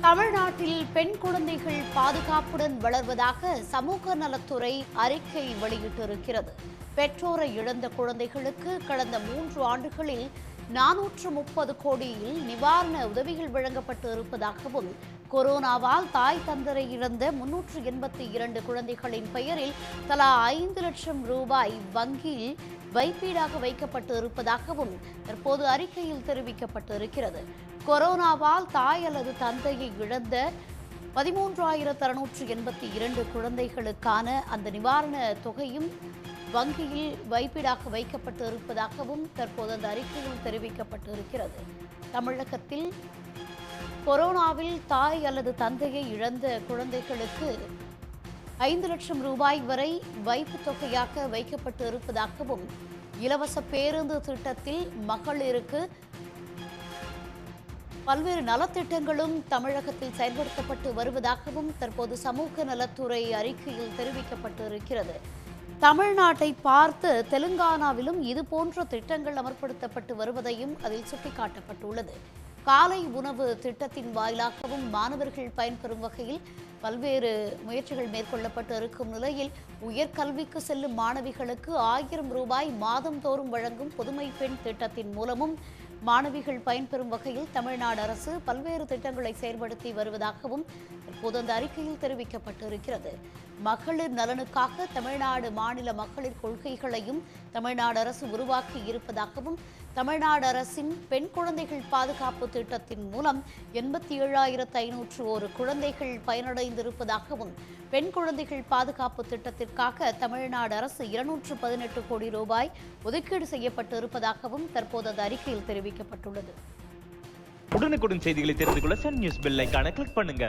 தமிழ்நாட்டில் பெண் குழந்தைகள் பாதுகாப்புடன் வளர்வதாக சமூக நலத்துறை அறிக்கை வெளியிட்டிருக்கிறது. பெற்றோரை இழந்த குழந்தைகளுக்கு கடந்த மூன்று ஆண்டுகளில் நானூற்று முப்பது கோடியில் நிவாரண உதவிகள் வழங்கப்பட்டு இருப்பதாகவும் கொரோனாவால் தாய் தந்தரை இழந்த முன்னூற்று எண்பத்தி இரண்டு குழந்தைகளின் பெயரில் தலா ஐந்து லட்சம் ரூபாய் வங்கியில் வைப்பீடாக வைக்கப்பட்டு இருப்பதாகவும் தற்போது அறிக்கையில் தெரிவிக்கப்பட்டு இருக்கிறது கொரோனாவால் தாய் அல்லது தந்தையை இழந்த பதிமூன்றாயிரத்து அறுநூற்று எண்பத்தி இரண்டு குழந்தைகளுக்கான அந்த நிவாரண தொகையும் வங்கியில் வைப்பீடாக வைக்கப்பட்டு இருப்பதாகவும் தற்போது அந்த அறிக்கையில் தெரிவிக்கப்பட்டு இருக்கிறது தமிழகத்தில் கொரோனாவில் தாய் அல்லது தந்தையை இழந்த குழந்தைகளுக்கு ஐந்து லட்சம் ரூபாய் வரை வைப்பு தொகையாக வைக்கப்பட்டு இருப்பதாகவும் இலவச பேருந்து திட்டத்தில் மகளிருக்கு பல்வேறு நலத்திட்டங்களும் தமிழகத்தில் செயல்படுத்தப்பட்டு வருவதாகவும் தற்போது சமூக நலத்துறை அறிக்கையில் தெரிவிக்கப்பட்டு இருக்கிறது தமிழ்நாட்டை பார்த்து தெலுங்கானாவிலும் இது போன்ற திட்டங்கள் அமல்படுத்தப்பட்டு வருவதையும் அதில் சுட்டிக்காட்டப்பட்டுள்ளது. காலை உணவு திட்டத்தின் வாயிலாகவும் மாணவர்கள் பயன்பெறும் வகையில் பல்வேறு முயற்சிகள் மேற்கொள்ளப்பட்டு இருக்கும் நிலையில் உயர்கல்விக்கு செல்லும் மாணவிகளுக்கு ஆயிரம் ரூபாய் மாதம் தோறும் வழங்கும் புதுமை பெண் திட்டத்தின் மூலமும் மாணவிகள் பயன்பெறும் வகையில் தமிழ்நாடு அரசு பல்வேறு திட்டங்களை செயல்படுத்தி வருவதாகவும் தற்போது அந்த அறிக்கையில் தெரிவிக்கப்பட்டிருக்கிறது. மகளிர் நலனுக்காக தமிழ்நாடு மாநில மகளிர் கொள்கைகளையும் தமிழ்நாடு அரசு உருவாக்கி இருப்பதாகவும் தமிழ்நாடு அரசின் பெண் குழந்தைகள் பாதுகாப்பு திட்டத்தின் மூலம் எண்பத்தி ஏழாயிரத்து ஐநூற்று ஒரு குழந்தைகள் பயனடைந்திருப்பதாகவும் பெண் குழந்தைகள் பாதுகாப்பு திட்டத்திற்காக தமிழ்நாடு அரசு இருநூற்று பதினெட்டு கோடி ரூபாய் ஒதுக்கீடு செய்யப்பட்டு இருப்பதாகவும் தற்போது அந்த அறிக்கையில் தெரிவிக்கப்பட்டுள்ளது. உடனுக்குடன் செய்திகளை தெரிந்து கொள்ள சன் நியூஸ் பெல் கிளிக் பண்ணுங்க.